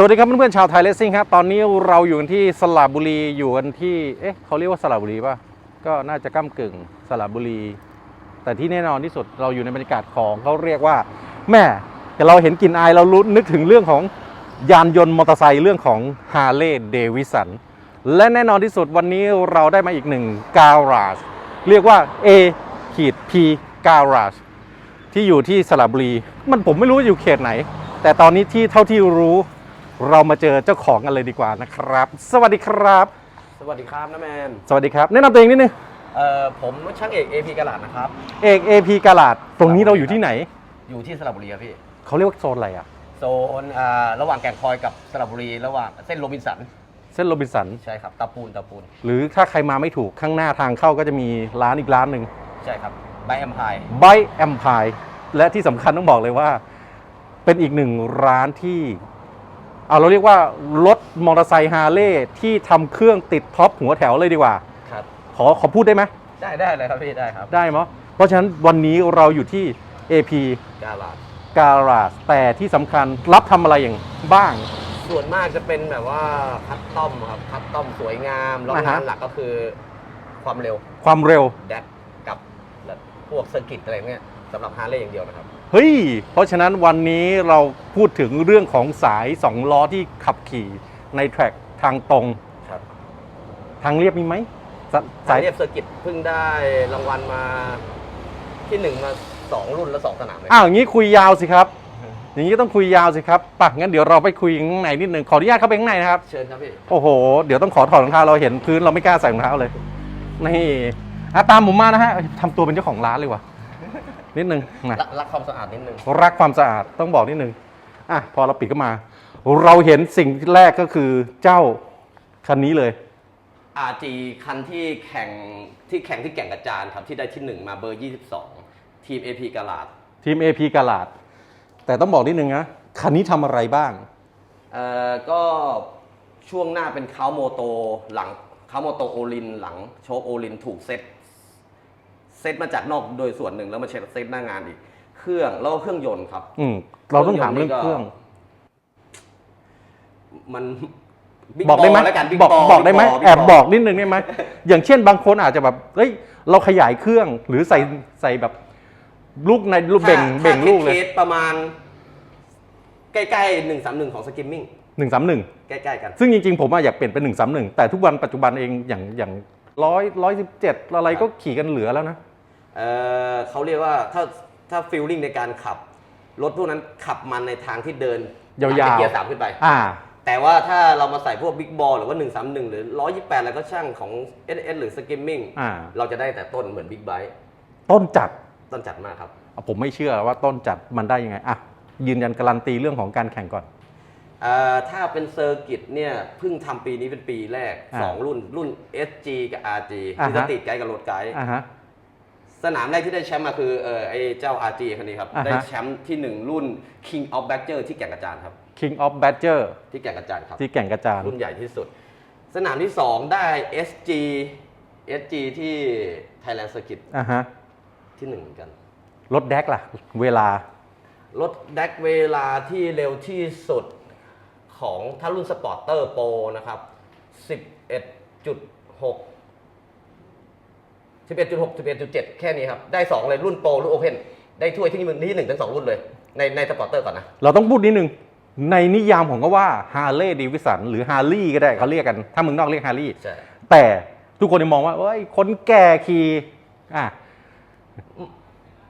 สวัสดีครับเพื่อนๆชาวไทยเลสซิ่งครับตอนนี้เราอยู่กันที่สระบุรีอยู่กันที่เอ๊ะเขาเรียกว่าสระบุรีป่ะก็น่าจะก้ากึ่งสระบุรี แต่ที่แน่นอนที่สุดเราอยู่ในบรรยากาศของเขาเรียกว่า แม่แต่เราเห็นกลิ่นอายเรารู้นึกถึงเรื่องของยานยนต์มอเตอร์ไซค์เรื่องของฮาร์เลย์เดวิสันและแน่นอนที่สุดวันนี้เราได้มาอีกหนึ่งการาจเรียกว่า A ขีด P การาจที่อยู่ที่สระบุรี มันผมไม่รู้อยู่เขตไหน แต่ตอนนี้ที่เท่าที่รู้ เรามาเจอเจ้าของกันเลยดีกว่านะครับ สวัสดีครับ สวัสดีครับน้าแมน สวัสดีครับ แนะนำตัวเองนิดนึงเอ่อผมช่างเอก AP กระหลาดนะครับ เอก AP กาลาดตรงนี้เราอยู่ที่ไหน อยู่ที่สระบุรีครับพี่ เขาเรียกว่าโซนอะไรอะโซนอ่าระหว่างแก่งคอยกับสระบุรีระหว่างเส้นโรบินสัน เส้นโรบินสัน ใช่ครับตะปูนตะปูน หรือถ้าใครมาไม่ถูกข้างหน้าทางเข้าก็จะมีร้านอีกร้านหนึ่ง ใช่ครับไบแอมพายไบแอมพายและที่สำคัญต้องบอกเลยว่า เป็นอีกหนึ่งร้านที่ เอาเราเรียกว่ารถมอเตอร์ไซค์ฮาร์เลย์ที่ทำเครื่องติดท็อปหัวแถวเลยดีกว่า ครับ ขอขอพูดได้ไหมได้ได้เลยครับพี่ได้ครับได้มั้ยเพราะฉะนั้นวันนี้เราอยู่ที่ AP กระหลาด Garage แต่ที่สำคัญรับทำอะไรอย่างบ้าง ส่วนมากจะเป็นแบบว่าคัสตอมครับคัสตอมสวยงามแล้วอ่าฮะ งานหลักก็คือความเร็วความเร็ว แดกกับแบบพวกเซอร์กิตอะไรเงี้ยสำหรับฮาร์เลย์อย่างเดียวนะครับ เฮ้ย เพราะฉะนั้นวันนี้เราพูดถึงเรื่องของสาย2ล้อที่ขับขี่ในแทร็กทางตรง ครับทางเรียบมีไหมสสาสายยเรียบเซอร์กิตเพิ่งได้รางวัลมาที่หนึ่งมาสองรุ่นและสองสนามเลย อ้าวอย่างนี้คุยยาวสิครับ อย่างนี้ก็ต้องคุยยาวสิครับป่ะงั้นเดี๋ยวเราไปคุยข้างในนิดนึงขออนุญาตเข้าไปข้างในนะครับ เชิญครับพี่ โอ้โห เดี๋ยวต้องขอถอดรองเท้าเราเห็นพื้นเราไม่กล้าใส่รองเท้าเลย นี่อะตามผมมานะฮะทำตัวเป็นเจ้าของร้านเลยว่ะ นิดนึงนะรักรักความสะอาดนิดนึงรักความสะอาดต้องบอกนิดนึงอะพอเราปิดก็มา เราเห็นสิ่งแรกก็คือเจ้าคันนี้เลย RG คันที่แข่งที่แข่งที่แก่งกระจานครับที่ได้ที่1มาเบอร์ 22 ทีม AP กาลาดทีม AP กาลาดแต่ต้องบอกนิดนึงนะคันนี้ทำอะไรบ้างเอ่อก็ช่วงหน้าเป็นคาวโมโตหลังคาวโมโตโอลินหลังโชคโอลินถูกเซต เซตมาจากนอกโดยส่วนหนึ่งแล้วมาเช็ดเซตหน้างานอีก เครื่องแล้วก็เครื่องยนต์ครับ อืมเราต้องถามเรื่องเครื่อง มัน Big บอกได้ไหม Ball แล้วกัน Big บอก Ball บอกได้ไหม Big Ball แอบบอกนิดนึงได้ไหม อย่างเช่นบางคนอาจจะแบบ เฮ้ย เราขยายเครื่องหรือใส่ใส่แบบลูกในลูกเบ่งถ้าเบ่งลูกเลยถ้าคสประมาณ ใกล้ๆหนึ่งสามหนึ่งของสกิมมิ่งหนึ่งสามหนึ่ง ใกล้ๆกัน ซึ่งจริงๆ ผมอะอยากเปลี่ยนเป็นหนึ่งสามหนึ่งแต่ทุกวันปัจจุบันเองอย่างอย่างร้อยร้อยสิบเจ็ดอะไรก็ขี่กันเหลือแล้วนะ เอ่อเขาเรียกว่าถ้าถ้าฟีลลิ่งในการขับ รถพวกนั้นขับมันในทางที่เดินยาวๆ จากเกียร์สามขึ้นไป อ่า แต่ว่าถ้าเรามาใส่พวกบิ๊กบอลหรือว่า 131 หรือ 128อะไรก็ช่างของ s s หรือสกิมมิ่งอ่า เราจะได้แต่ต้นเหมือนบิ๊กไบค์ต้นจัดต้นจัดมากครับอะผมไม่เชื่อว่าต้นจัดมันได้ยังไงอะยืนยันการันตีเรื่องของการแข่งก่อน เอ่อถ้าเป็นเซอร์กิตเนี่ยเพิ่งทำปีนี้เป็นปีแรก อ่า2 รุ่นรุ่น SG กับ RG อ่าที่ฮะจะติดไกด์กับรถไกด์ อ่าฮะ สนามแรกที่ได้แชมป์มาคือเออไอเจ้า RG คันนี้ครับ อ่าฮะ ได้แชมป์ที่1รุ่น King of Badger ที่แก่งกระจานครับ King of Badger ที่แก่งกระจานครับ ที่แก่งกระจาน รุ่นใหญ่ที่สุด สนามที่ 2 ได้ SG SG ที่ Thailand Circuit อ่าฮะ ที่หนึ่งเหมือนกัน รถแดกล่ะ เวลา รถแดกเวลาที่เร็วที่สุดของถ้ารุ่นสปอร์เตอร์โปรนะครับ 11.6 11.6 11.7 แค่นี้ครับ ได้ 2 เลยรุ่นโปรรุ่นโอเพนได้ถ้วยที่หนึ่งที่หนึ่งทั้งสองรุ่นเลย ในในสปอร์เตอร์ก่อนนะ เราต้องพูดนิดนึง ในนิยามของก็ว่า Harley Davidson หรือ Harley ก็ได้เขาเรียกกัน ถ้าเมึงนอกเรียก Harley ใช่แต่ทุกคนจะมองว่าเอ้ยคนแก่ขี่อะ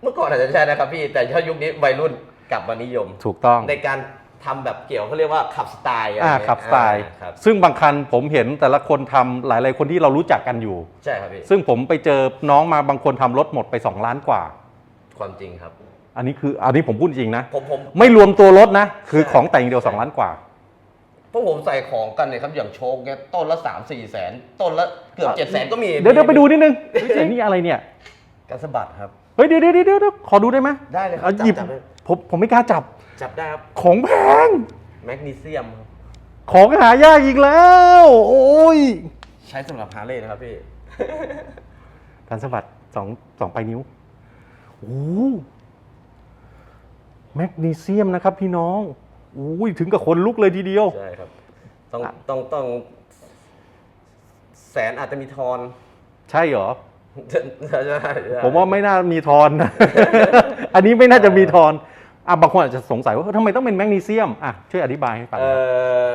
เมื่อก่อนอาจจะใช่นะครับพี่แต่ถ้ายุคนี้วัยรุ่นกลับมานิยม ถูกต้องในการ ทำแบบเกี่ยวเขาเรียกว่าขับสไตล์ะไรอ่าเงี้ยขับสไตล์ อ่าครับซึ่งบางคันผมเห็นแต่ละคนทำหลาย ๆ คนที่เรารู้จักกันอยู่ ใช่ครับพี่ซึ่งผมไปเจอน้องมาบางคนทำรถหมดไป 2 ล้านกว่า ความจริงครับ อันนี้คืออันนี้ผมพูดจริงนะ ผมผม ไม่รวมตัวรถนะ คือใช่ของแต่งอย่างเดียว 2 ล้านกว่า พวกผมใส่ของกันเนี่ยครับอย่างโชคเนี่ยต้นละสามสี่แสนต้นละเกือบเจ็ดแสนก็มีเดี๋ยวเดี๋ยวไปดูนิดนึงเฮ้ยไอ้นี่อะไรเนี่ย กันสะบัดครับ เฮ้ยเดี๋ยวเดี๋ยวเดี๋ยวเดี๋ยวขอดูได้ไหมได้เลยครับอาจับหยิบจับเลย ผมผมไม่กล้าจับจับได้ครับของแพง แมกนีเซียมครับของหายากอีกแล้ว โอ้ยใช้สำหรับฮาร์เลย์นะครับพี่การสะบัดสองสองปลายนิ้วโอ้แมกนีเซียมนะครับพี่น้องอุ้ยถึงกับคนลุกเลยทีเดียว ใช่ครับ ต้องอะต้องต้อง แสนอาจจะมีทอน ใช่เหรอ ใช่ใช่ใช่ผมว่าไม่น่ามีทอนนะ อันนี้ไม่น่าจะมีทอน อะบางคนอาจจะสงสัยว่าเออทำไมต้องเป็นแมกนีเซียมอะช่วยอธิบายให้ฟังหเอ่น่อยอ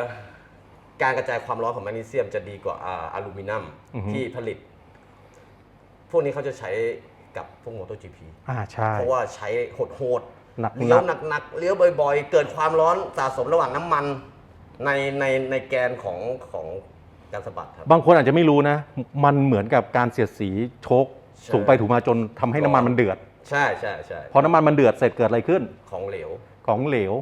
การกระจายความร้อนของแมกนีเซียมจะดีกว่าอ่าอลูมิเนียมอือฮึ ที่ผลิต พวกนี้เขาจะใช้กับพวกมอเตอร์จีพีอ่าใช่ เพราะว่าใช้โหดโหดๆหนักๆเลี้ยวหนักๆเลี้ยวบ่อยๆ เกิดความร้อนสะสมระหว่างน้ำมันในในในแกนของของการสะบัดครับ บางคนอาจจะไม่รู้นะ มันเหมือนกับการเสียดสีโชคใช่ ถูกไปถูกมาจนทำให้น้ำมันมันเดือด ใช่ใช่ใช่พอน้ำมันมันเดือดเสร็จเกิดอะไรขึ้นของเหลวของเหลว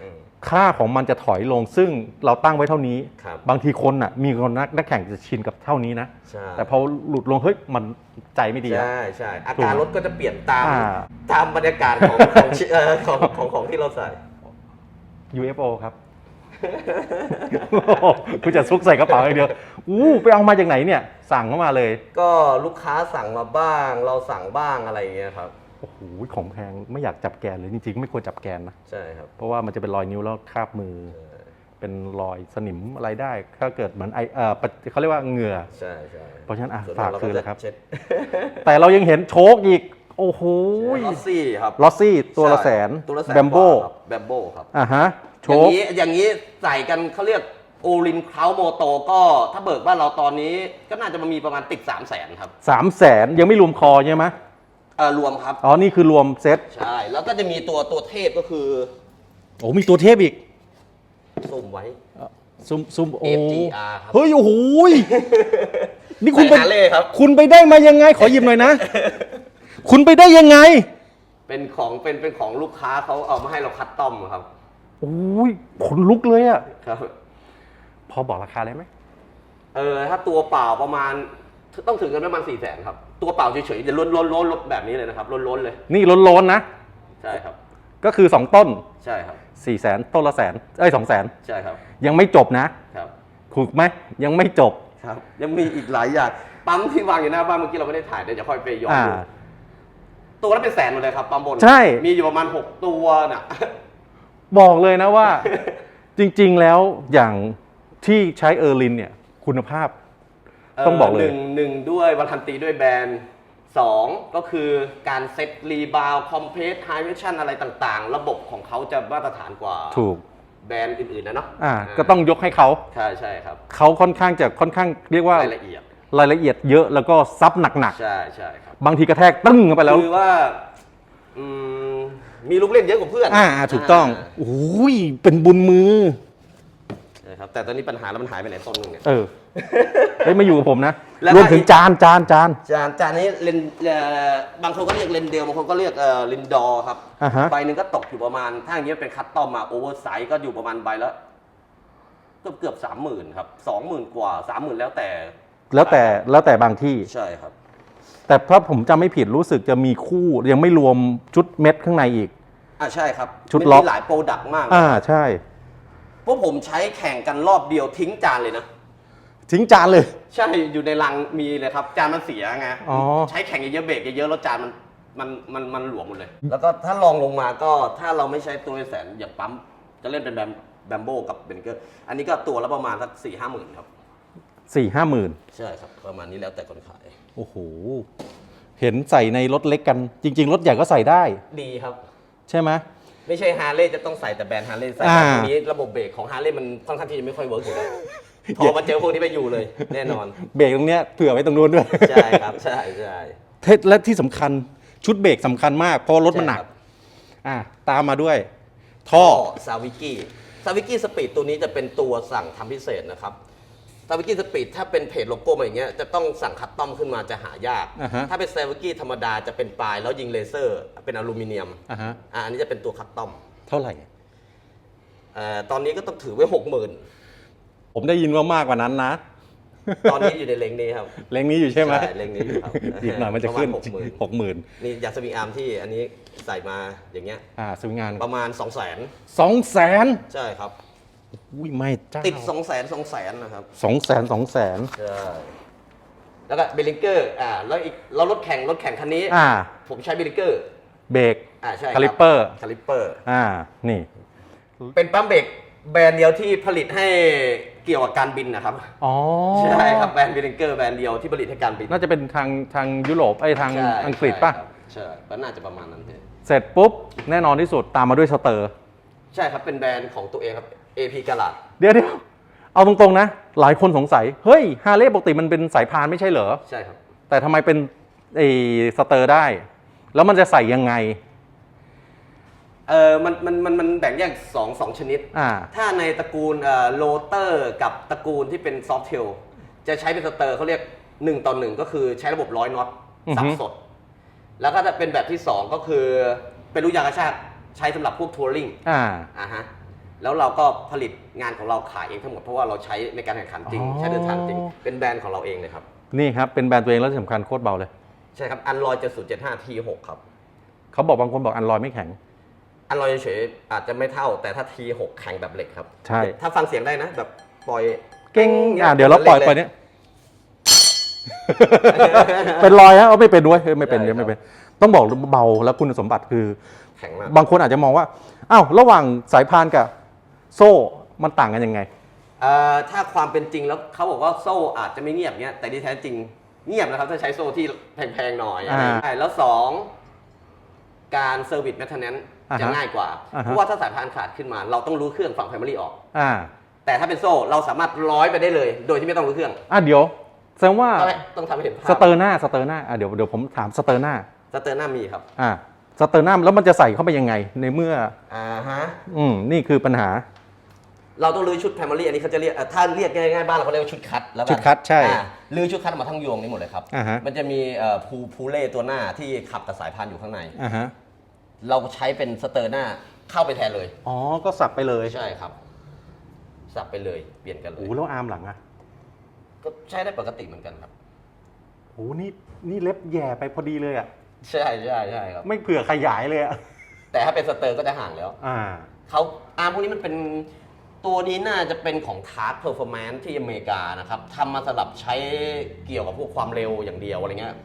อืม ค่าของมันจะถอยลงซึ่งเราตั้งไว้เท่านี้ครับบางทีคนอะมีคนนักนักแข่งจะชินกับเท่านี้นะ ใช่แต่พอหลุดลงเฮ้ยมันใจไม่ดีอะ ใช่ใช่อาการรถก็จะเปลี่ยนตามอ่า ตามบรรยากาศของของชิเอ่อของของของที่เราใส่ UFO ครับ กูจะซุกใส่กระเป๋าอย่างเดียวอู้ไปเอามาจากไหนเนี่ย สั่งเข้ามาเลย ก็ลูกค้าสั่งมาบ้าง เราสั่งบ้างอะไรอย่างเงี้ยครับโอ้โหของแพงไม่อยากจับแกนเลยจริงๆไม่ควรจับแกนนะใช่ครับเพราะว่ามันจะเป็นรอยนิ้วแล้วคราบมือ เป็นรอยสนิมอะไรได้ ถ้าเกิดเหมือนไอเออปะเขาเรียกว่าเหงื่อใช่ใช่เพราะฉะนั้นอะส่วนฝากเราคืก็นเลจะยครับเช็ดแต่เรายังเห็นโชคอีกโอ้โหลอสซี่ครับลอสซี่ตัวละแสนตัวละแสนแบมโบแบมโบครับอะฮะ โชอย่างคนี้อย่างนี้ใส่กันเขาเรียกโอลินคราวโมโตก็ถ้าเบิกบ้านเราตอนนี้ก็น่าจะมามีประมาณติด 3 0 0แสนครับสามแสนยังไม่รวมคอใช่ไหมเออรวมครับ อ๋อ นี่คือรวมเซ็ตใช่ แล้วก็จะมีตัวตัวเทพก็คือโอ้มีตัวเทพอีกสุ่มไว้ ซุมซุมโอ้ FGR ครับ เฮ้ย โอ้โหยนี่คุณไปใส่ฮาร์เลย์ครับ คุณไปได้มายังไง ขอหยิบหน่อยนะ คุณไปได้ยังไง เป็นของเป็นเป็นของลูกค้าเขาเอามาให้เราคัดต้อมครับ โอ้ยขนลุกเลยอะครับ พอบอกราคาได้ไหมเออถ้าตัวเปล่าประมาณต้องถึงกันประมาณสี่แสนครับ ตัวเปล่าเฉยๆจะล้นล้นล้นๆแบบนี้เลยนะครับล้นล้นๆเลย นี่ล้นๆนะ ใช่ครับ ก็คือ2ต้น ใช่ครับ4ี่แสนต้นละแสนเอ้ยสองแสนใช่ครับ ยังไม่จบนะครับถูกไหมยังไม่จบครับ ยังมีอีกหลายอย่างปั๊มที่วางอยู่หน้าบ้านเมื่อกี้เราไม่ได้ถ่ายเดี๋ยวจะค่อยไปย้อนอ่าดูตัวละเป็นแสนหมดเลยครับปั๊มบนใช่มีอยู่ประมาณหกตัวน่ะ บอกเลยนะว่า จริงๆแล้วอย่างที่ใช้เออร์ลินเนี่ยคุณภาพ ต้องบอกเลย หนึ่งหนึ่งด้วยวันทันตีด้วยแบรนด์สองก็คือการเซตรีบาวคอมเพรสไฮเวชั่นอะไรต่างๆ ระบบของเขาจะมาตรฐานกว่าถูกแบรนด์อื่นๆนะเนาะอ่าก็ต้องยกให้เขาใช่ใช่ครับเขาค่อนข้างจะค่อนข้างเรียกว่ารายละเอียดรายละเอียดเยอะแล้วก็ซับหนักใช่ใช่ครับๆบางทีกระแทกตึ้งเข้าไปแล้วคือว่าอื มมีลูกเล่นเยอะกว่าเพื่อนอ่าถูกต้องาโอ้ยเป็นบุญมือนะครับแต่ตอนนี้ปัญหาแล้วมันหายไปไหนต้นหนึงเนี่ย เออเฮ้ยมาอยู่กับผมนะแล้วรวมถึงก็อีกจานจานจานจานจานนี้เลนเอ่อบางคนก็เรียกเลนเดลบางคนก็เรียกเอ่อลินดอร์ครับอ่าฮะใบหนึ่งก็ตกอยู่ประมาณ ถ้าอย่างเงี้ยเป็นคัตตอมมาโอเวอร์ไซส์ก็อยู่ประมาณใบละเกือบเกือบสามหมื่นครับสองหมื่นกว่าสามหมื่นแล้วแต่ แล้วแต่แล้วแต่บางที่ใช่ครับ แต่ถ้าผมจำไม่ผิดรู้สึกจะมีคู่ยังไม่รวมชุดเม็ดข้างในอีก อ่าใช่ครับชุดมันล็อก มีหลายโปรดักต์มากอ่าใช่เพราะผมใช้แข่งกันรอบเดียวทิ้งจานเลยนะ ทิ้งจานเลย ใช่อยู่ในรังมีเลยครับ จานมันเสียไงอ๋อ ใช้แข่งเยอะๆเบรกเยอะๆแล้วจานมันมันมันมันหลวมหมดเลย แล้วก็ถ้าลองลงมาก็ถ้าเราไม่ใช้ตัวแสนอย่างปั๊ม จะเล่นเป็นแบมแบมโบกับเบนเกอร์ อันนี้ก็ตัวละประมาณสักสี่ห้าหมื่นครับ สี่ห้าหมื่นใช่ครับ ประมาณนี้แล้วแต่คนขาย โอ้โห เห็นใส่ในรถเล็กกัน จริง ๆ รถใหญ่ก็ใส่ได้ ดีครับ ใช่ไหม ไม่ใช่ฮาร์เลย์จะต้องใส่แต่แบรนด์ฮาร์เลย์ใส่อ่า แต่ทีนี้ระบบเบรกของฮาร์เลย์มันค่อนข้างที่จะไม่ค่อยเวิร์กอยู่แล้วพอมาเจอพวกนี้ไปอยู่เลย แน่นอน เบรกตรงเนี้ยเผื่อไว้ตรงนู้นด้วย ใช่ครับ ใช่ใช่เทและที่สำคัญชุดเบรกสำคัญมากเพราะรถมันหนัก ใช่ครับอะตามมาด้วย ท่อซาวิกี้ซาวิกี้สปีดตัวนี้จะเป็นตัวสั่งทำพิเศษนะครับ ซาวิกี้สปีดถ้าเป็นเพจโลโก้มาอย่างเงี้ยจะต้องสั่งคัสตอมขึ้นมาจะหายาก อ่าฮะถ้าเป็นซาวิกี้ธรรมดาจะเป็นปลายแล้วยิงเลเซอร์เป็นอลูมิเนียมอะฮะ อ่าอันนี้จะเป็นตัวคัสตอมเท่าไหร่ เอ่อตอนนี้ก็ต้องถือไว้หกหมื่นผมได้ยินว่ามากกว่านั้นนะ ตอนนี้อยู่ในเลงนี้ครับ เล็งนี้อยู่ใช่ไหมใช่เล็งนี้อยู่ครับอีกหน่อยมันจะขึ้นประมาณ60,000 หกหมื่นนี่ยาสวิงอาร์มที่อันนี้ใส่มาอย่างเงี้ยอ่าซื้องานประมาณ2 0 0 0 0นสองแสนใช่ครับ อุ้ยไม่จ้าติด2 0 0 0 0 0 2 0 0 0 0นะครับสองแสนสองแสนใช่แล้วก็เบลิงเกอร์อ่าแล้วอีกเรารถแข่งรถแข่งคันนี้ อ่า ผมใช้เบลิงเกอร์เบรกอ่าใช่คาลิปเปอร์คาลิปเปอร์ อ่า นี่ เป็นปั๊มเบรกแบรนด์เดียวที่ผลิตให้เกี่ยวกับการบินนะครับ อ๋อ ใช่ครับแบรนด์บิลเกอร์แบรนด์เดียวที่ผลิตให้การบิน น่าจะเป็นทางทางยุโรปไอ้ยทางใช่อังกฤษป่ะใช่ครับใช่ก็น่าจะประมาณนั้นเลยเสร็จปุ๊บแน่นอนที่สุดตามมาด้วยสเตอร์ ใช่ครับเป็นแบรนด์ของตัวเองครับ AP กาลาดเดี๋ยวเดี๋ยวเอาตรงๆนะ หลายคนสงสัย เฮ้ยฮาร์เลย์ปกติมันเป็นสายพานไม่ใช่เหรอ ใช่ครับ แต่ทำไมเป็นไอ้สเตอร์ได้ แล้วมันจะใส่ยังไง เออมันมันมันมันแบ่งแยกสองสองชนิด อ่า ถ้าในตระกูลโรเตอร์กับตระกูลที่เป็นซอฟ t ์เทลจะใช้เป็นสเตอร์เขาเรียก1ต่อ1ก็คือใช้ระบบร้อยน็อตอือฮึ สับสด แล้วก็จะเป็นแบบที่2ก็คือเป็นลูกยางกระชากใช้สำหรับพวกทัวริงอ่า อ่าฮะ แล้วเราก็ผลิตงานของเราขายเองทั้งหมดเพราะว่าเราใช้ในการแข่งขันจริง อ๋อ ใช้เดินทางจริง เป็นแบรนด์ของเราเองเลยครับ นี่ครับ เป็นแบรนด์ตัวเองแล้วที่สำคัญโคตรเบาเลย ใช่ใช่ครับ อันลอยจะ0 7 5 T 6ครับ เขาบอกบางคนบอกอันลอยไม่แข็ง อันลอยเฉยๆอาจจะไม่เท่า แต่ถ้า T 6แข็งแบบเหล็กครับใช่ ถ้าฟังเสียงได้นะ แบบปล่อยเก่งนี่อ่าเดี๋ยวเราปล่อยไปเเนี้ยเป็นรอยฮะเอาไม่เป็นด้วยเฮ้ยไม่เป็นใช่เดี๋ยวไม่ครับเป็น ต้องบอกเบาแล้วคุณสมบัติคือ แข็งมาก บางคนอาจจะมองว่า อ้าว ระหว่างสายพานกับ โซ่มันต่างกันยังไง เอ่อถ้าความเป็นจริงแล้วเขาบอกว่าโซ่อาจจะไม่เงียบเนี้ยแต่ที่แท้จริงเงียบนะครับ ถ้าใช้โซ่ที่แพงๆหน่อยอะไรอย่างเงี้ยอ่าใช่แล้วสองการเซอร์วิสแมทเทนแนนอ่าฮะจะง่ายกว่า อ่าฮะ เพราะว่าถ้าสายพานขาดขึ้นมา เราต้องรู้เครื่องฝั่ง Primary ออก อ่าแต่ถ้าเป็นโซ่เราสามารถร้อยไปได้เลย โดยที่ไม่ต้องรู้เครื่องอะเดี๋ยวแสดงว่าต้องให้ต้องทำให้เห็นภาพสเตอร์หน้าสเตอร์หน้าอะเดี๋ยวเดี๋ยวผมถามสเตอร์หน้าสเตอร์หน้ามีครับอ่าสเตอร์หน้าแล้วมันจะใส่เข้าไปยังไง ในเมื่อ อ่าฮะ อืมนี่คือปัญหา เราต้องรื้อชุด Primary อันนี้เขาจะเรียกเอ่อถ้าเรียกง่ายๆบ้านเราเขาเรียกว่าชุดคัดแล้วกันชุดคัดใช่อ่ารื้อชุดคัดออกมาทั้งยวงนี้หมดเลยครับ อ่าฮะ มันจะมีเอ่อพูพูเล่ตัวหน้าที่ขับกับสายพานอยู่ข้างใน อ่าฮะเราใช้เป็นสเตอร์หน้าเข้าไปแทนเลย อ๋อก็สับไปเลยใช่ครับ สับไปเลยเปลี่ยนกันเลโอ้ยโหแล้วอาร์มหลังอะก็ใช้ได้ปกติเหมือนกันครับ โอ้โหนี่นี่เล็บแย่ไปพอดีเลยอะใช่ใช่ใช่ครับ ไม่เผื่อขยายเลยอะแต่ถ้าเป็นสเตอร์ก็จะห่างแล้ว อ่า เขาอาร์มพวกนี้มันเป็น ตัวนี้น่าจะเป็นของทาร์ p เพอร์ฟอร์แมนซ์ที่อเมริกานะครับทำมาสำหรับใช้เกี่ยวกับพวกความเร็วอย่างเดียวอะไรเงี้ย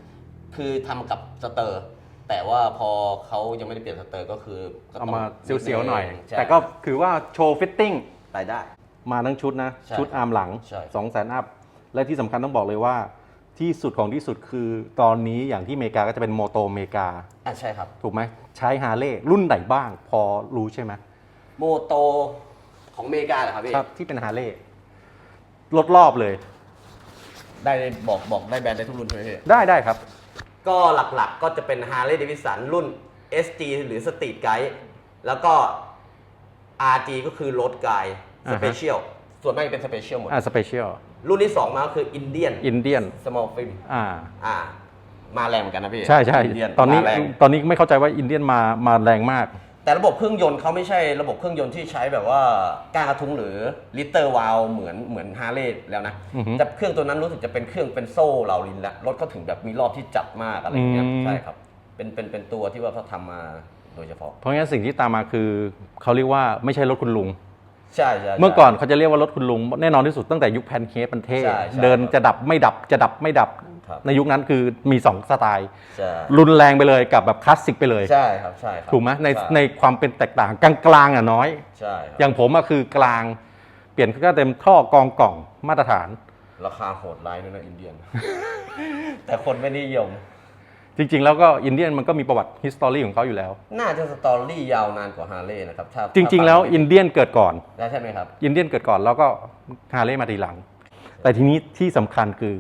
คือทำกับสเตอร์ แต่ว่าพอเขายังไม่ได้เปลี่ยนสเตอร์ก็คือก็ต้เอางมาเสียวๆหน่อย ใช่ แต่ก็คือว่าโชว์ฟิตติ้งไปได้ มาทั้งชุดนะ ใช่ชุดอาร์มหลังใช่ 2 0 0 0 0 0อัพ และที่สำคัญต้องบอกเลยว่า ที่สุดของที่สุดคือตอนนี้อย่างที่อเมริกาก็จะเป็นโมโตอเมริกา อะใช่ครับ ถูกไหมใช้ฮาร์เลย์รุ่นไหนบ้างพอรู้ใช่ไหม โมโต ของอเมริกาเหรอครับพี่ครับที่เป็นฮาร์เลย์ลดรอบเลยได้บอกบอกได้แบรนด์ได้ทุกรุ่นใช่ไหมพี่ได้ได้ครับ ก็หลักๆก็จะเป็น Harley Davidson รุ่น SG หรือ Street Guide แล้วก็ RG ก็คือ Road Guide อ่าฮะ Special ส่วนมากจะเป็น Special หมด อ่าสเปเชียลรุ่นที่ 2 มาก็คือ Indian อินเดียน Small Film อ่า อ่า มาแรงเหมือนกันนะพี่ ใช่ใช่ Indian ตอนนี้มาแรง ตอนนี้ไม่เข้าใจว่าอินเดียนมามาแรงมาก แต่ระบบเครื่องยนต์เขาไม่ใช่ระบบเครื่องยนต์ที่ใช้แบบว่าก้านกระทุ้งหรือลิตเตอร์วาลเหมือนเหมือนฮาร์เลย์แล้วนะอือฮึ แต่เครื่องตัวนั้นรู้สึกจะเป็นเครื่องเป็นโซ่เหลาลินแล้วรถเขาถึงแบบมีรอบที่จัดมากอะไรอย่างเงี้ยอืม ใช่ครับ เป็นเป็นเป็นตัวที่ว่าเขาทำมาโดยเฉพาะเพราะงั้นสิ่งที่ตามมาคือเขาเรียกว่าไม่ใช่รถคุณลุง ใช่ใช่เมื่อก่อนเขาจะเรียกว่ารถคุณลุง แน่นอนที่สุดตั้งแต่ยุคแพนเค้กมันเท่ ใช่ใช่เดินครับจะดับไม่ดับจะดับไม่ดับครับ ในยุคนั้นคือมี 2 สไตล์ ใช่รุนแรงไปเลยกับแบบคลาสสิกไปเลย ใช่ครับใช่ครับถูกไหมในช่ในความเป็นแตกต่างกลางกลางๆอะน้อย ใช่ครับอย่างผมอะคือกลาง เปลี่ยนก็เต็มท่อกองกล่องมาตรฐาน ราคาโหดร้ายด้วยนะอินเดียน แต่คนไม่นิยม จริงๆ แล้วก็อินเดียนมันก็มีประวัติฮิสตอรี่ของเขาอยู่แล้ว น่าจะสตอรี่ยาวนานกว่าฮาร์เลย์นะครับถ้าจริง ๆ แล้วอินเดียนเกิดก่อน ได้ใช่ไหมครับ อินเดียนเกิดก่อนแล้วก็ฮาร์เลย์มาทีหลัง แต่ทีนี้ที่สำคัญคือ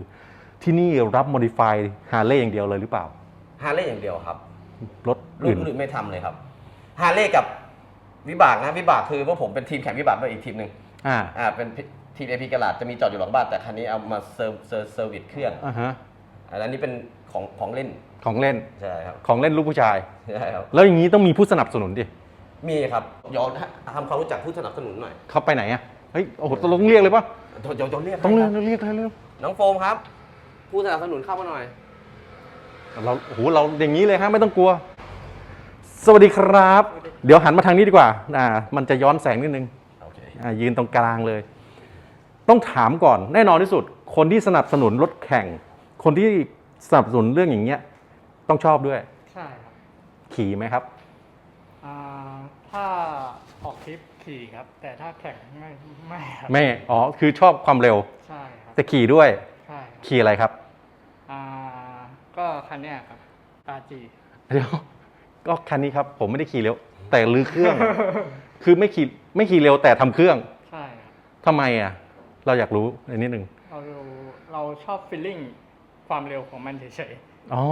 ที่นี่รับโมดิฟายฮาร์เลย์อย่างเดียวเลยหรือเปล่า ฮาร์เลย์อย่างเดียวครับรถรุ่อื่นนอื่นไม่ทำเลยครับ ฮาร์เลย์กับวิบากนะวิบากคือพวกผมเป็นทีมแข่งวิบากด้วยอีกทีมหนึ่งอ่าอ่าเป็นทีมเอพีกระลาดจะมีจอดอยู่หลังบ้านแต่คันนี้เอามาเซอร์เซอร์เซอร์วิสเครื่องอ่าฮะอันนี้เป็นของของเล่นของเล่นใช่ครับของเล่นลูกผู้ชายใช่ครับแล้วอย่างนี้ต้องมีผู้สนับสนุนดิมีครับย้อนทำความรู้จักผู้สนับสนุนหน่อยเขาไปไหนอะเฮ้ยโอ้โหต้องเรียกเลยปะเดี๋ยวเดี๋ยวเดี๋ยวเรียกต้องเรียกให้ครับเรียกเรียกน้องโฟมครับ ผู้สนับสนุนเข้ามาหน่อย เราโอ้โหเราอย่างนี้เลยฮะไม่ต้องกลัว สวัสดีครับ เดี๋ยวหันมาทางนี้ดีกว่าอ่า มันจะย้อนแสงนิดนึงโอเค อ่ายืนตรงกลางเลย ต้องถามก่อนแน่นอนที่สุด คนที่สนับสนุนรถแข่ง คนที่สนับสนุนเรื่องอย่างเงี้ย ต้องชอบด้วย ใช่ครับขี่ไหมครับ อ่าถ้าออกทริปขี่ครับ แต่ถ้าแข่งไม่ไม่ครับแม่อ๋อคือชอบความเร็ว ใช่ครับ แต่ขี่ด้วยใช่ครับ ขี่อะไรครับ อ่าก็คันเนี้ยครับ RG เดี๋ยวก็คันนี้ครับ ผมไม่ได้ขี่เร็ว แต่ลื้อเครื่อง คือไม่ขี่ไม่ขี่เร็วแต่ทำเครื่องใช่ครับทำไมอะ เราอยากรู้อันนิดหนึ่งเราเราชอบฟีลลิ่งความเร็วของมันเฉยอ๋อ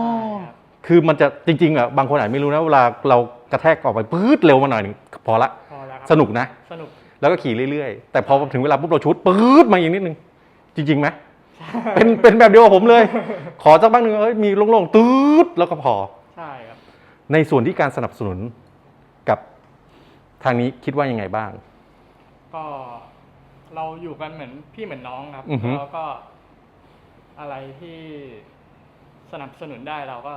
ใช่ครับคือมันจะจริงๆอะบางคนอาจไม่รู้นะเวลาเรากระแทกออกไปปื๊ดเร็วมาหน่อยหนึงพอละๆพอแล้วครับสนุกนะ สนุกแล้วก็ขี่เรื่อยๆ แต่พอถึงเวลาปุ๊บเราชุดปื๊ดมาอีกนิดนึง จริงๆไหม เป็นเป็นแบบเดียวกับผมเลย ขอสักบ้างหนึ่งเอ้ยมีโล่งๆตืดแล้วก็พอ ใช่ครับ ในส่วนที่การสนับสนุนกับทางนี้คิดว่ายังไงบ้าง ก็เราอยู่กันเหมือนพี่เหมือนน้องครับอือฮึ แล้วก็ อะไรที่สนับสนุนได้เราก็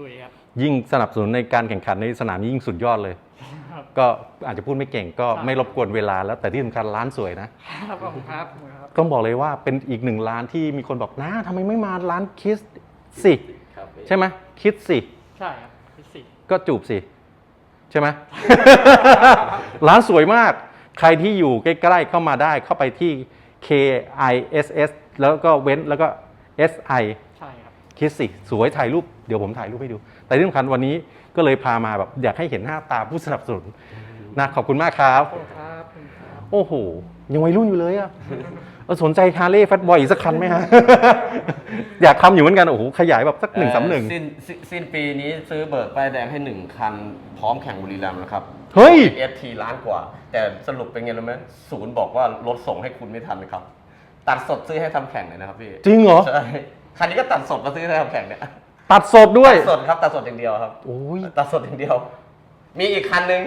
ลุยครับ ยิ่งสนับสนุนในการแข่งขันในสนามยิ่งสุดยอดเลย ครับก็อาจจะพูดไม่เก่งก็ครับไม่รบกวนเวลาแล้วแต่ที่สำคัญร้านสวยนะ ครับผมครับผมครับ ต้องบอกเลยว่าเป็นอีกหนึ่งร้านที่มีคนบอกนะทำไมไม่มาร้านคิสสิครับใช่ไหมคิดสิใช่ครับพี่สี่ก็จูบสิใช่ไหม ร้านสวยมาก ใครที่อยู่ใกล้ๆเข้ามาได้เข้าไปที่ K I S S แล้วก็เว้นแล้วก็ S I ใช่ครับคิดสิสวยถ่ายรูปเดี๋ยวผมถ่ายรูปให้ดู แต่ที่สำคัญวันนี้ก็เลยพามาแบบอยากให้เห็นหน้าตาผู้สนับสนุนนะขอบคุณมากครับ ขอบคุณครับขอบคุณครับโอ้โห ยังวัยรุ่นอยู่เลยอะ เออสนใจฮาร์เลย์แฟตบอยอีกสักคันไหมฮะ อยากทำอยู่เหมือนกัน โอ้โห ขยายแบบสักหนึ่งสามหนึ่งเอ่อสิ้นสิ้นสิ้นปีนี้ซื้อเบิกป้ายแดงให้หนึ่งคัน พร้อมแข่งบุรีรัมย์นะครับเฮ้ย เอสทีล้านกว่า แต่สรุปเป็นไงรู้ไหมศูนย์บอกว่ารถส่งให้คุณไม่ทันนะครับ ตัดสดซื้อให้ทำแข่งเลยนะครับพี่จริงเหรอ ใช่คันนี้ก็ตัดสดมาซื้อให้ทำแข่งเนี่ยตัดสดด้วย ตัดสดครับตัดสดอย่างเดียวครับ โอ้ย ตัดสดอย่างเดียว มีอีกคันนึง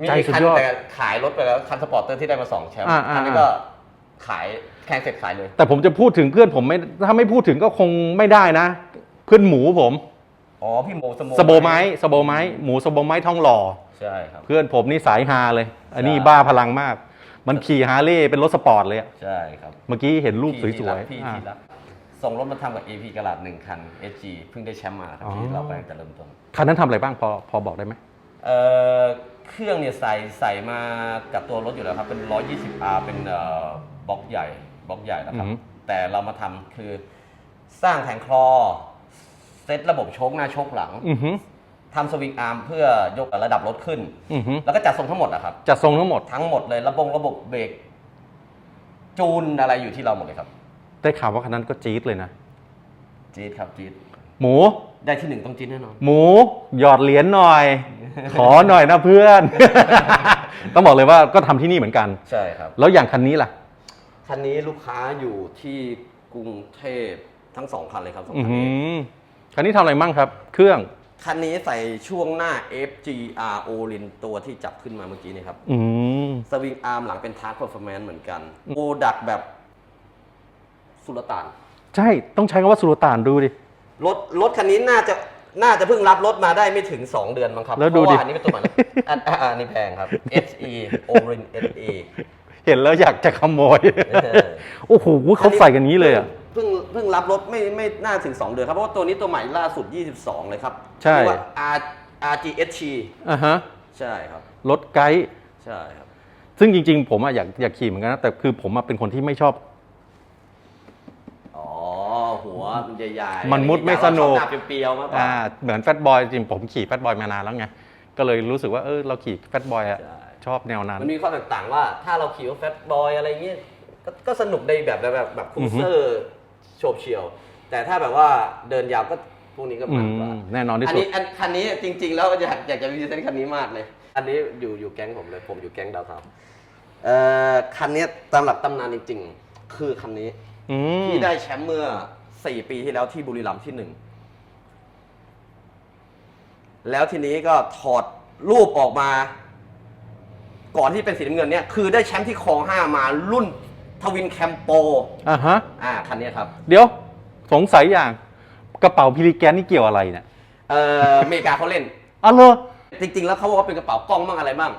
มีใจอีกสุดคันยอดแต่ขายรถไปแล้วคันสปอร์ตเตอร์ที่ได้มาสองแชมป์อ่าอ่าอันนี้ก็ ขายแข่งเสร็จขายเลย แต่ผมจะพูดถึงเพื่อนผมไม่ถ้าไม่พูดถึงก็คงไม่ได้นะ เพื่อนหมูผมอ๋อพี่โมสโมสโบไม้สโบไม้หมูสโบไม้ทองหล่อ ใช่ครับ เพื่อนผมนี่สายฮาเลย อันนี้ใช่บ้าพลังมาก มันขี่ฮาร์เลย์เป็นรถสปอร์ตเลยอะใช่ครับ เมื่อกี้เห็นรูปสพี่ที่วรัยกพี่ๆอะที่รักส่งรถมาทำกับ AP กระดาษหนึ่งคัน SG เพิ่งได้แชมป์มาครับพี่อ๋อเราไปตั้งแต่เริ่มต้นคันนั้นทำอะไรบ้างพอพอบอกได้ไหมเอ่อเครื่องเนี่ยใส่ใส่มากับตัวรถอยู่แล้วครับ เป็น 120R เป็นเอ่อ บล็อกใหญ่บล็อกใหญ่นะครับ อือฮึแต่เรามาทำคือสร้างแผงคลอ เซตระบบโชคหน้าโชคหลังอือฮึทำสวิงอาร์มเพื่อยกระดับรถขึ้น อือฮึแล้วก็จัดทรงทั้งหมดนะครับ จัดทรงทั้งหมด ทั้งหมดเลยระบบระบบเบรกจูนอะไรอยู่ที่เราหมดเลยครับ ได้ข่าวว่าคันนั้นก็จี๊ดเลยนะ จี๊ดครับจี๊ดหมู ได้ที่หนึ่งต้องจี๊ดแน่นอน หมู หยอดเหรียญหน่อย ขอหน่อยนะเพื่อน ต้องบอกเลยว่าก็ทำที่นี่เหมือนกัน ใช่ครับ แล้วอย่างคันนี้ล่ะ คันนี้ลูกค้าอยู่ที่กรุงเทพทั้งสองคันเลยครับสองอือคันหืนี้อคันนี้ทำอะไรมั่งครับ เครื่อง คันนี้ใส่ช่วงหน้า FGR o l i n ตัวที่จับขึ้นมาเมื่อกี้นี่ครับอืม สวิงอาร์มหลังเป็นทาร์ p เพอร์ฟอร์แมนซ์เหมือนกันโปรดักแบบสุลต่าน ใช่ ต้องใช้คำว่าสุลต่านดูดิ รถรถคันนี้น่าจะน่าจะเพิ่งรับรถมาได้ไม่ถึง 2 เดือนมั้งครับแล้วดูเพราะดิว่าอันนี้เป็นตัวใหม่อันอะอันนี้แพงครับ SE o r i n SE เห็นแล้วอยากจะขโมยเออโอ้โหเขาใส่กันนี้เลยอะ เพิ่งเพิ่งรับรถไม่ไม่น่าถึง 2 เดือนครับ เพราะว่าตัวนี้ตัวใหม่ล่าสุด 22 เลยครับใช่ เรียกว่า R RGST อะฮะ ใช่ครับ รถไกด์ ใช่ครับ ซึ่งจริง ๆ ผมอะอยากอยากขี่เหมือนกันนะแต่คือผมอะเป็นคนที่ไม่ชอบ อ๋อ หัวมันใหญ่ๆมันมุดไม่สนุก เราชอบหน้าเปรียวๆมากกว่าอ่าเหมือนแฟตบอยจริงผมขี่แฟตบอยมานานแล้วไง ก็เลยรู้สึกว่าเออเราขี่แฟตบอยอะ ใช่ ชอบแนวนั้น มันมีข้อแตกต่างว่าถ้าเราขี่ว่าแฟตบอยอะไรเงี้ยก็ก็สนุกในแบบแบบแบบแบบครูเซอร์โฉบเฉียว แต่ถ้าแบบว่าเดินยาวก็พวกนี้ก็อืมันกว่ามแน่นอนที่อันสุดนี้อันคันนี้จริง ๆ แล้วอยากอยากจะมีเส้นคันนี้มากเลย อันนี้อยู่อยู่แก๊งผมเลย ผมอยู่แก๊งดาวครับเอ่อคันนี้ตามหลักตำนานจริง ๆ คือคันนี้ อืมที่ได้แชมป์เมื่อ 4 ปีที่แล้วที่บุรีรัมย์ที่หนึ่ง แล้วทีนี้ก็ถอดรูปออกมา ก่อนที่เป็นสีน้ำเงินเนี่ยคือได้แชมป์ที่คลองห้ามารุ่นทวินแคมโปอะฮะ อ่าคันนี้ครับ เดี๋ยวสงสัยอย่างกระเป๋าพิลิแกนนี่เกี่ยวอะไรเนี่ยเอ่ออเมริกาเขาเล่น อ๋อเหรอจริง ๆ แล้วเขาบอกว่าเป็นกระเป๋ากล้องบ้างอะไรบ้าง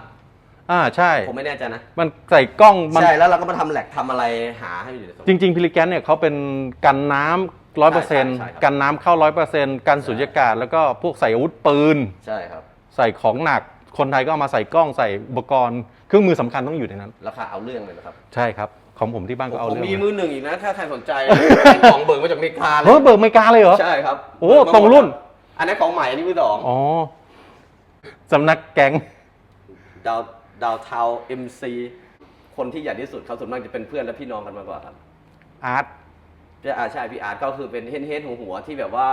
อ่าใช่ ผมไม่แน่ใจนะ มันใส่กล้องมัน ใช่แล้วเราก็มาทำแหลกทำอะไรหาให้อยู่ในสวนจริงๆพิลิแกนเนี่ยเขาเป็นกันน้ำร้อยเปอร์เซ็นต์ใช่ครับ กันน้ำเข้าร้อยเปอร์เซ็นต์กันสุญญากาศ แล้วก็พวกใส่อาวุธปืน ใช่ครับ ใส่ของหนัก คนไทยก็เอามาใส่กล้องใส่อุปกรณ์เครื่องมือสำคัญต้องอยู่ในนั้น ราคาเอาเรื่องเลยนะครับใช่ครับของผมที่บ้านก็เอาผมเรื่องมีมือหนึ่งอีกนะ ถ้าใครสนใจ เป็นของเบิร์มาจากอเมริกาเลเฮ้ยยเบิกอเมริกาเลยเหรอ ใช่ครับโอ้เบิกมาหมดตรงรุ่นอันนี้ของใหม่อันนี้มือสองอ๋อสำนักแก๊ง ดาวดาวเทาเอ็มซีคนที่ใหญ่ที่สุดเขาส่วนมากจะเป็นเพื่อนและพี่น้องกันมากกว่าครับอาร์ตจะอาใช่พี่อาร์ตก็คือเป็นเฮนเฮนหัวหัวๆที่แบบว่า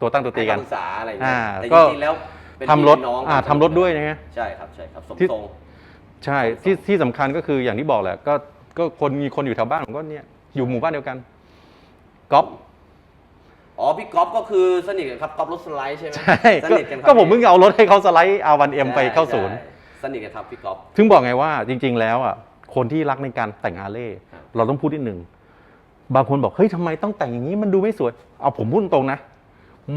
ตัวตั้งตัวตีกันให้คำปรึกษาอะไรอย่างเงี้ยอ่าแต่ก็จริงๆแล้ว เป็นทำรถพี่น้องอ่าทำรถด้วยนะฮะ ใช่ครับใช่ครับสมที่ ทรง ใช่ที่ที่สำคัญก็คืออย่างที่บอกแหละก็ก็คนมีคนอยู่แถวบ้านผมก็เนี่ยอยู่หมู่บ้านเดียวกันก๊อฟอ๋อพี่ก๊อฟก็คือสนิทกันครับก๊อฟรถสไลด์ใช่ไหมใช่สก็นิทกันครับก็ผมเพิ่งเอารถให้เขาสไลด์อาวันเอ็มไปเข้าศูนย์ ใช่สนิทกันครับพี่ก๊อฟ ถึงบอกไงว่าจริง ๆ แล้วอะคนที่รักในการแต่งฮาร์เลย์ครับ เราต้องพูดนิดหนึ่งบางคนบอกเฮ้ยทำไมต้องแต่งอย่างนี้มันดูไม่สวย เอาผมพูดตรงๆนะ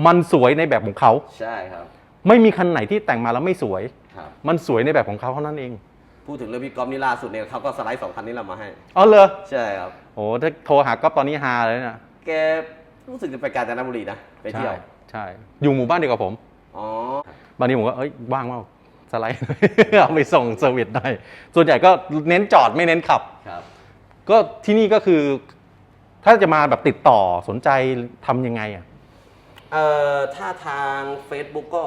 มันสวยในแบบของเขา ใช่ครับ ไม่มีคันไหนที่แต่งมาแล้วไม่สวย ครับมันสวยในแบบของเขาเท่านั้นเองพูดถึงเรื่องพี่ก๊อฟนี่ล่าสุดเนี่ยเขาก็สไลด์สองคันนี้เรามาให้ อ๋อเลยใช่ครับ โอ้ถ้าโทรหาก๊อฟตอนนี้ฮาเลยนะแกรู้สึกจะไปกาญจนบุรีนะไปเที่ยว ใช่ใช่อยู่หมู่บ้านเดียวกับผม อ๋อบางทีผมก็เอ้ยว่างมากสไลด์ เอาไปส่งเซอร์วิสได้ส่วนใหญ่ก็เน้นจอดไม่เน้นขับ ครับ ก็ที่นี่ก็คือ ถ้าจะมาแบบติดต่อสนใจทำยังไงอะ เอ่อถ้าทาง Facebook ก็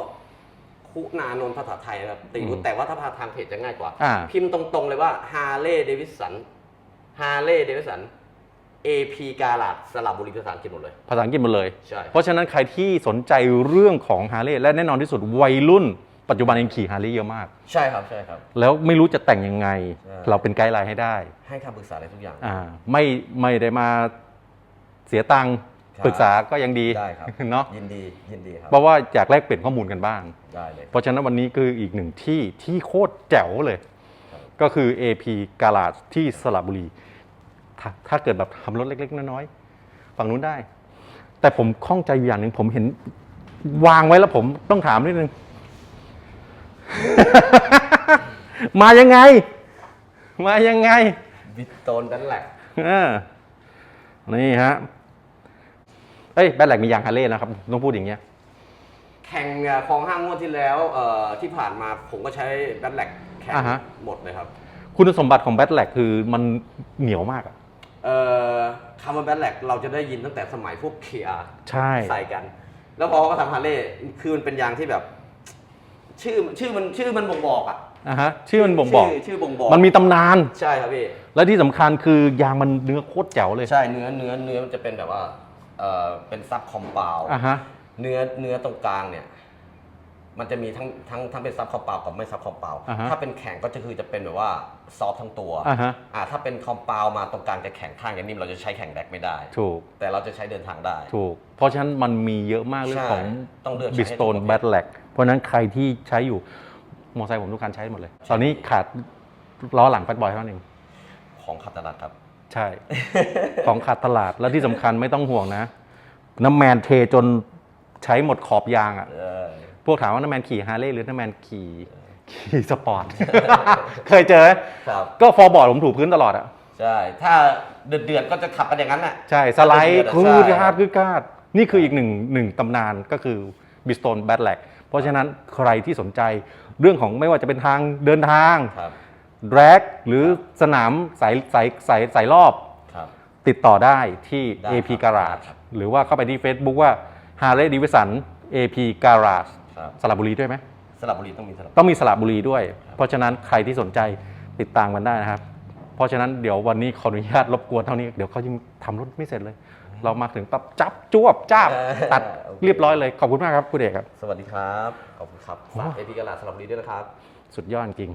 คุณานนท์ภาษาไทยนะครับตีรู้อืมแต่ว่าถ้าพาทางเพจจะง่ายกว่า อ่า พิมพ์ตรงๆเลยว่า Harley Davidson Harley Davidson AP กาลาดสลับบุรีภาษาอังกฤษหมดเลย ภาษาอังกฤษหมดเลย ใช่ เพราะฉะนั้นใครที่สนใจเรื่องของฮาร์เลย์และแน่นอนที่สุดวัยรุ่น ปัจจุบันยังขี่ฮาร์เลย์เยอะมาก ใช่ครับใช่ครับ แล้วไม่รู้จะแต่งยังไง ใช่ เราเป็นไกด์ไลน์ให้ได้ให้คำปรึกษาในทุกอย่าง อ่าไม่ไม่ได้มาเสียตังค์ครับ ปรึกษาก็ยังดีได้ครับเนาะยินดียินดีครับเพราะว่าอยากแลกเปลี่ยนข้อมูลกันบ้างได้เลยเพราะฉะนั้นวันนี้คืออีกหนึ่งที่ที่โคตรแจ๋วเลย ก็คือ AP กาลาดที่สระบุรี ถ้าถ้าเกิดแบบทำรถเล็ก ๆ น้อยๆฝั่งนู้นได้ แต่ผมข้องใจอยู่อย่างหนึ่งผมเห็น วางไว้แล้วผมต้องถามนิดนึง มายังไง มายังไง วิตโตนดันแหลกอ่านี่ฮะ เอ้ยแบทแหลกมียางฮาร์เลย์นะครับต้องพูดอย่างเงี้ยแข่งคลองห้างงวดที่แล้วเอ่อที่ผ่านมาผมก็ใช้ดันแหลกแข่งอ่าฮะ หมดเลยครับคุณสมบัติของแบทแหลกคือมันเหนียวมากอะเอ่อคำว่าแบทแลกเราจะได้ยินตั้งแต่สมัยพวก KR ใช่ ใส่กัน แล้วพอเขาทำฮาร์เลย์คือมันเป็นยางที่แบบ ชื่อชื่อมันชื่อมันบ่งบอกอะอะฮะชื่อมันบ่งบอก ชื่ชื่อบ่งบอกมันมีตำนาน ใช่ครับพี่ และที่สำคัญคือยางมันเนื้อโคตรแจ๋วเลย ใช่เนื้อเนื้อเนื้อมันจะเป็นแบบว่า เอ่อเป็นซับคอมเปาอะฮะ เนื้อเนื้อตรงกลางเนี่ย มันจะมีทั้งทั้งทั้งเป็นซับคอมเปากับไม่ซับคอมเปาอ่าฮะ ถ้าเป็นแข็งก็จะคือจะเป็นแบบว่าซอฟทั้งตัวอะฮะ อ่าถ้าเป็นคอมเปามาตรงกลางจะแข็งข้างจะนิ่มเราจะใช้แข็งแดกไม่ได้ ถูก แต่เราจะใช้เดินทางได้ ถูก เพราะฉะนั้นมันมีเยอะมากเรื่องของใช่ต้องเลือกใช้บิสโตนให้ถูก แบทแลกเพราะฉะนั้นใครที่ใช้อยู่ มอเตอร์ไซค์ผมทุกคันใช้หมดเลย ตอนนี้ขาดล้อหลังแฟตบอยเท่านั้นเอง ของขับตลาดครับ ใช่ ของขาดตลาดและที่สำคัญไม่ต้องห่วงนะ น้ำแมนเทจนใช้หมดขอบยางอะ่ะ เออพวกถามว่าน้ำแมนขี่ฮาร์เลย์หรือน้ำแมนขี่ขี่สปอร์ต เคยเจอไหมครับ ก็ฟอร์บอร์ดผมถูพื้นตลอดอะ ใช่ ถ้าเดือดเดือดๆก็จะขับกันอย่างนั้นน่ะ ใช่ สไลด์ถ้าคืเดืออดๆกาใช่ดคือกาดนี่คืออีกหนึ่งหนึ่งตำนานก็คือบิสโตนแบทแลกเพราะฉะนั้นใครที่สนใจเรื่องของไม่ว่าจะเป็นทางเดินทาง ครับ แดรกหรือสนามสายสายสายสายรอบ ครับ ติดต่อได้ที่ ได้ AP ครับ Garage ได้ครับ หรือว่าเข้าไปที่ Facebook ว่า Harley Davidson AP Garage ครับสระบุรีด้วยไหมสลับบุรีต้องมีสลับต้องมีสระบุรีด้วย เพราะฉะนั้นใครที่สนใจติดตามกันได้นะครับ เพราะฉะนั้นเดี๋ยววันนี้ขออนุญาตรบกวนเท่านี้ เดี๋ยวเขายังทำรถไม่เสร็จเลย เรามาถึงปั๊บจับจ้วบจ้าบเออตัดโอเค เรียบร้อยเลย ขอบคุณมากครับคุณเอกครับ สวัสดีครับ ขอบคุณครับฝากเอพีกาลาดสลับบุรีด้วยนะครับ สุดยอดจริง